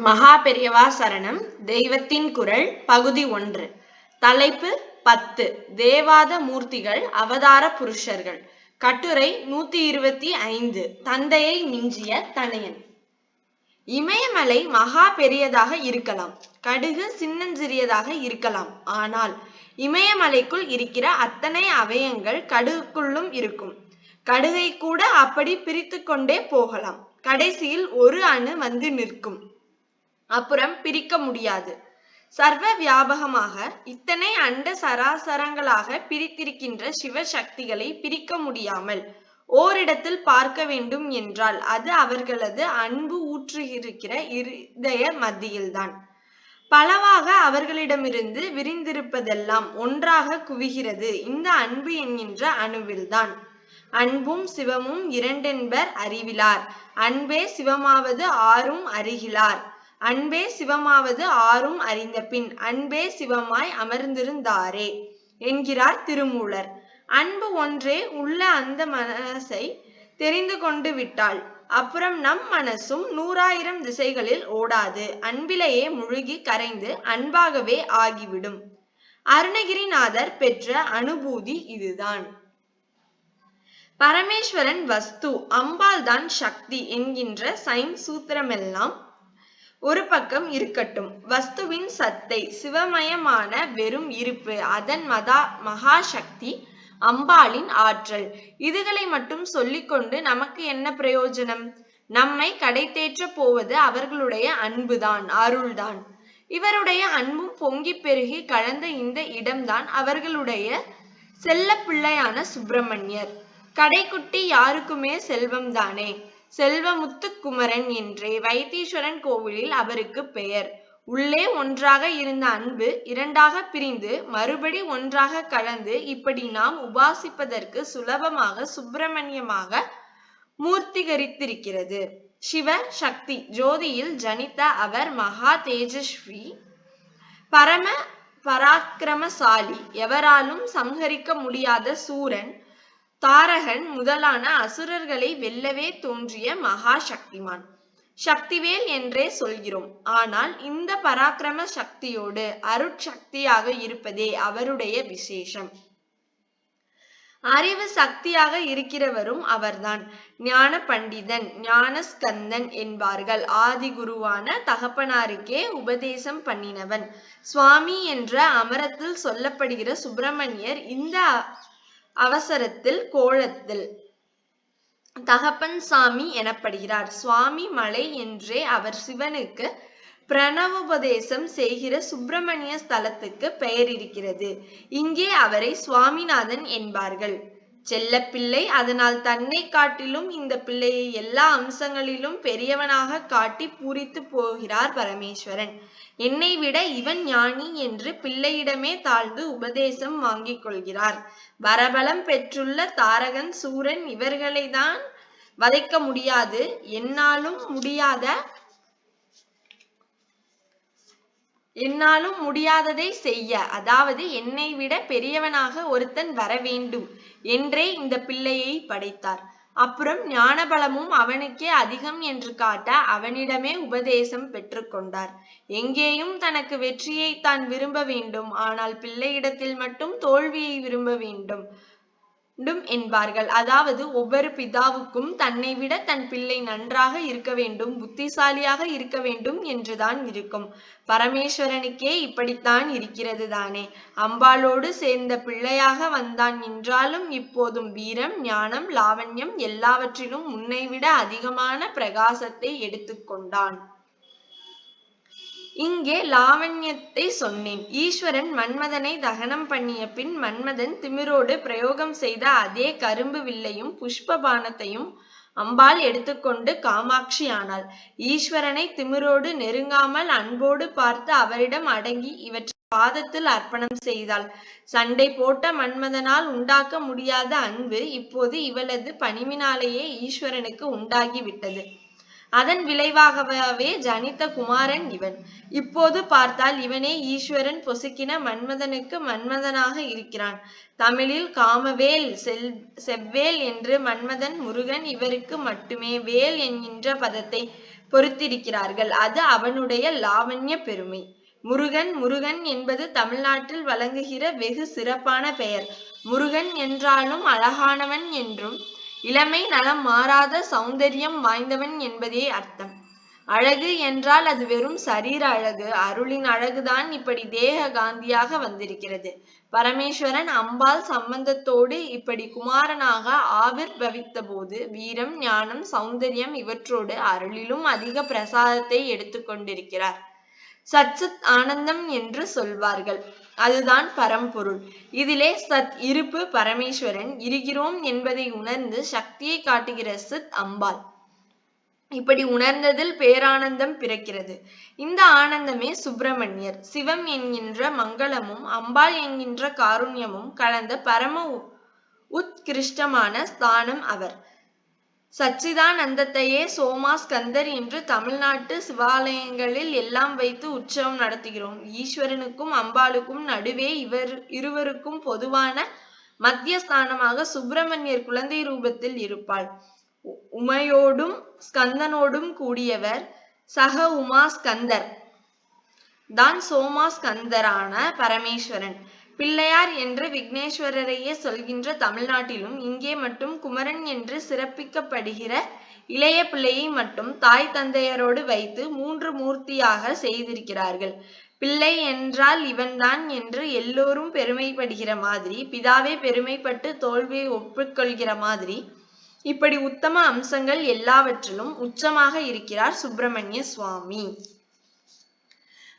மகா பெரியவா சரணம். தெய்வத்தின் குரல் பகுதி ஒன்று. தலைப்பு பத்து. தேவாத மூர்த்திகள் அவதார புருஷர்கள். கட்டுரை நூத்தி இருபத்தி ஐந்து. தந்தையை மிஞ்சிய தனையன். இமயமலை மகா பெரியதாக இருக்கலாம். கடுகு சின்னஞ்சிறியதாக இருக்கலாம். ஆனால் இமயமலைக்குள் இருக்கிற அத்தனை அவயங்கள் கடுகுக்குள்ளும் இருக்கும். கடுகை கூட அப்படி பிரித்து கொண்டே போகலாம். கடைசியில் ஒரு அணு வந்து நிற்கும். அப்புறம் பிரிக்க முடியாது. சர்வ வியாபகமாக இத்தனை அண்ட சராசரங்களாக பிரித்திருக்கின்ற சிவசக்திகளை பிரிக்க முடியாமல் ஓரிடத்தில் பார்க்க வேண்டும் என்றால் அது அவர்களது அன்பு ஊற்றுகிருக்கிற இருதய மத்தியில்தான். பலவாக அவர்களிடமிருந்து விரிந்திருப்பதெல்லாம் ஒன்றாக குவிகிறது இந்த அன்பு என்கின்ற அணுவில்தான். அன்பும் சிவமும் இரண்டென்பர் அறிவிலார். அன்பே சிவமாவது ஆறும் அறிகிலார். அன்பே சிவமாவது ஆறும் அறிந்த பின் அன்பே சிவமாய் அமர்ந்திருந்தாரே என்கிறார் திருமூலர். அன்பு ஒன்றே உள்ள அந்த மனசை தெரிந்து கொண்டு விட்டாள். அப்புறம் நம் மனசும் நூறாயிரம் திசைகளில் ஓடாது. அன்பிலேயே முழுகி கரைந்து அன்பாகவே ஆகிவிடும். அருணகிரிநாதர் பெற்ற அனுபூதி இதுதான். பரமேஸ்வரன் வஸ்து அம்பாள் தான் சக்தி என்கின்ற சைன் சூத்திரமெல்லாம் ஒரு பக்கம் இருக்கட்டும். வஸ்துவின் சத்தை சிவமயமான வெறும் இருப்பு அதன் மதா மகாசக்தி அம்பாளின் ஆற்றல். இதுகளை மட்டும் சொல்லிக்கொண்டு நமக்கு என்ன பிரயோஜனம்? நம்மை கடை தேற்ற போவது அவர்களுடைய அன்புதான் அருள்தான். இவருடைய அன்பும் பொங்கி பெருகி கலந்த இந்த இடம்தான் அவர்களுடைய செல்ல பிள்ளையான சுப்பிரமணியர். கடைக்குட்டி யாருக்குமே செல்வம் தானே செல்வமுத்து குமரன் என்றே வைத்தீஸ்வரன் கோவிலில் அவருக்கு பெயர். உள்ளே ஒன்றாக இருந்த அன்பு இரண்டாக பிரிந்து மறுபடி ஒன்றாக கலந்து இப்படி நாம் உபாசிப்பதற்கு சுலபமாக சுப்பிரமணியமாக மூர்த்திகரித்திருக்கிறது. சிவ சக்தி ஜோதியில் ஜனித்த அவர் மகா தேஜஸ்வி பரம பராக்கிரமசாலி. எவராலும் சம்ஹரிக்க முடியாத சூரன் தாரகன் முதலான அசுரர்களை வெல்லவே தோன்றிய மகா சக்திமான் சக்திவேல் என்றே சொல்கிறோம். ஆனால் இந்த பராக்கிரம சக்தியோடு அருட்சக்தியாக இருப்பதே அவருடைய விசேஷம். அறிவு சக்தியாக இருக்கிறவரும் அவர்தான். ஞான பண்டிதன் ஞானஸ்கந்தன் என்பார்கள். ஆதி குருவான தகப்பனாருக்கே உபதேசம் பண்ணினவன். சுவாமி என்ற அமரத்தில் சொல்லப்படுகிற சுப்பிரமணியர் இந்த அவசரத்தில் கோலத்தில். தகப்பன் சாமி எனப்படுகிறார். சுவாமி மலை என்றே அவர் சிவனுக்கு பிரணவோபதேசம் செய்கிற சுப்பிரமணிய ஸ்தலத்துக்கு பெயர் இருக்கிறது இங்கே அவரை சுவாமிநாதன் என்பார்கள். செல்லப்பிள்ளை. அதனால் தன்னை காட்டிலும் இந்த பிள்ளையை எல்லா அம்சங்களிலும் பெரியவனாக காட்டி பூரித்து போகிறார் பரமேஸ்வரன். என்னை விட இவன் ஞானி என்று பிள்ளையிடமே தாழ்ந்து உபதேசம் வாங்கிக் கொள்கிறார். வரபலம் பெற்றுள்ள தாரகன் சூரன் இவர்களை தான் வதைக்க முடியாது. என்னாலும் முடியாத என்னாலும் முடியாததை செய்ய. அதாவது என்னை விட பெரியவனாக ஒருத்தன் வர வேண்டும் என்றே இந்த பிள்ளையை படைத்தார். அப்புறம் ஞானபலமும் அவனுக்கே அதிகம் என்று காட்ட அவனிடமே உபதேசம் பெற்றுக்கொண்டார் எங்கேயும் தனக்கு வெற்றியை தான் விரும்ப வேண்டும். ஆனால் பிள்ளையிடத்தில் மட்டும் தோல்வியை விரும்ப வேண்டும். என்பார்கள். அதாவது ஒவ்வொரு பிதாவுக்கும் தன்னை விட தன் பிள்ளை நன்றாக இருக்க வேண்டும் புத்திசாலியாக இருக்க வேண்டும் என்றுதான் இருக்கும். பரமேஸ்வரனுக்கே இப்படித்தான் இருக்கிறது தானே. அம்பாளோடு சேர்ந்த பிள்ளையாக வந்தான். என்றாலும் இப்போதும் வீரம் ஞானம் லாவண்யம் எல்லாவற்றிலும் முன்னைவிட அதிகமான பிரகாசத்தை எடுத்துக்கொண்டான். இங்கே லாவண்யத்தை சொன்னேன். ஈஸ்வரன் மன்மதனை தகனம் பண்ணிய பின் மன்மதன் திமிரோடு பிரயோகம் செய்த அதே கரும்பு வில்லையும் புஷ்ப பானத்தையும் அம்பாள் எடுத்துக்கொண்டு காமாட்சி ஆனாள் ஈஸ்வரனை திமிரோடு நெருங்காமல் அன்போடு பார்த்து அவரிடம் அடங்கி இவற்றை பாதத்தில் அர்ப்பணம் செய்தாள். சண்டை போட்ட மன்மதனால் உண்டாக்க முடியாத அன்பு இப்போது இவளது பணிவினாலேயே ஈஸ்வரனுக்கு உண்டாகிவிட்டது. அதன் விளைவாகவே ஜனித்த குமாரன் இவன். இப்போது பார்த்தால் இவனே ஈஸ்வரன் பொசுக்கின மன்மதனுக்கு மன்மதனாக இருக்கிறான். தமிழில் காமவேல் செல் செவ்வேல் என்று மன்மதன் முருகன் இவருக்கு மட்டுமே வேல் என்கின்ற பதத்தை பொறுத்திருக்கிறார்கள். அது அவனுடைய லாவண்ய பெருமை. முருகன் முருகன் என்பது தமிழ்நாட்டில் வழங்குகிற வெகு சிறப்பான பெயர். முருகன் என்றாலும் அழகானவன் என்றும் இளமை நலம் மாறாத சௌந்தரியம் வாய்ந்தவன் என்பதே அர்த்தம். அழகு என்றால் அது வெறும் சரீர அழகு. அருளின் அழகுதான் இப்படி தேக காந்தியாக வந்திருக்கிறது. பரமேஸ்வரன் அம்பாள் சம்பந்தத்தோடு இப்படி குமாரனாக ஆவிர்பவித்த போது வீரம் ஞானம் சௌந்தரியம் இவற்றோடு அருளிலும் அதிக பிரசாதத்தை எடுத்துக்கொண்டிருக்கிறார் சச்சத் ஆனந்தம் என்று சொல்வார்கள். அதுதான் பரம்பொருள். இதிலே சத் இருப்பு பரமேஸ்வரன் இருக்கிறோம் என்பதை உணர்ந்து சக்தியை காட்டுகிற சித் அம்பாள். இப்படி உணர்ந்ததில் பேரானந்தம் பிறக்கிறது. இந்த ஆனந்தமே சுப்பிரமணியர். சிவம் என்கின்ற மங்களமும் அம்பாள் என்கின்ற காருண்யமும் கலந்த பரம உ- உத்கிருஷ்டமான ஸ்தானம் அவர். சச்சிதானந்தத்தையே சோமா ஸ்கந்தர் என்று தமிழ்நாட்டு சிவாலயங்களில் எல்லாம் வைத்து உற்சவம் நடத்துகிறோம். ஈஸ்வரனுக்கும் அம்பாளுக்கும் நடுவே இவர் இருவருக்கும் பொதுவான மத்தியஸ்தானமாக சுப்பிரமணியர் குழந்தை ரூபத்தில் இருப்பாள். உ- உமையோடும் ஸ்கந்தனோடும் கூடியவர் சக உமா ஸ்கந்தர். தான் சோமா ஸ்கந்தரான பரமேஸ்வரன். பிள்ளையார் என்று விக்னேஸ்வரரையே சொல்கின்ற தமிழ்நாட்டிலும் இங்கே மட்டும் குமரன் என்று சிறப்பிக்கப்படுகிற இளைய பிள்ளையை மட்டும் தாய் தந்தையரோடு வைத்து மூன்று மூர்த்தியாக செய்திருக்கிறார்கள். பிள்ளை என்றால் இவன்தான் என்று எல்லோரும் பெருமைப்படுகிற மாதிரி பிதாவே பெருமைப்பட்டு தோல்வியை ஒப்புக்கொள்கிற மாதிரி. இப்படி உத்தம அம்சங்கள் எல்லாவற்றிலும் உச்சமாக இருக்கிறார் சுப்பிரமணிய சுவாமி.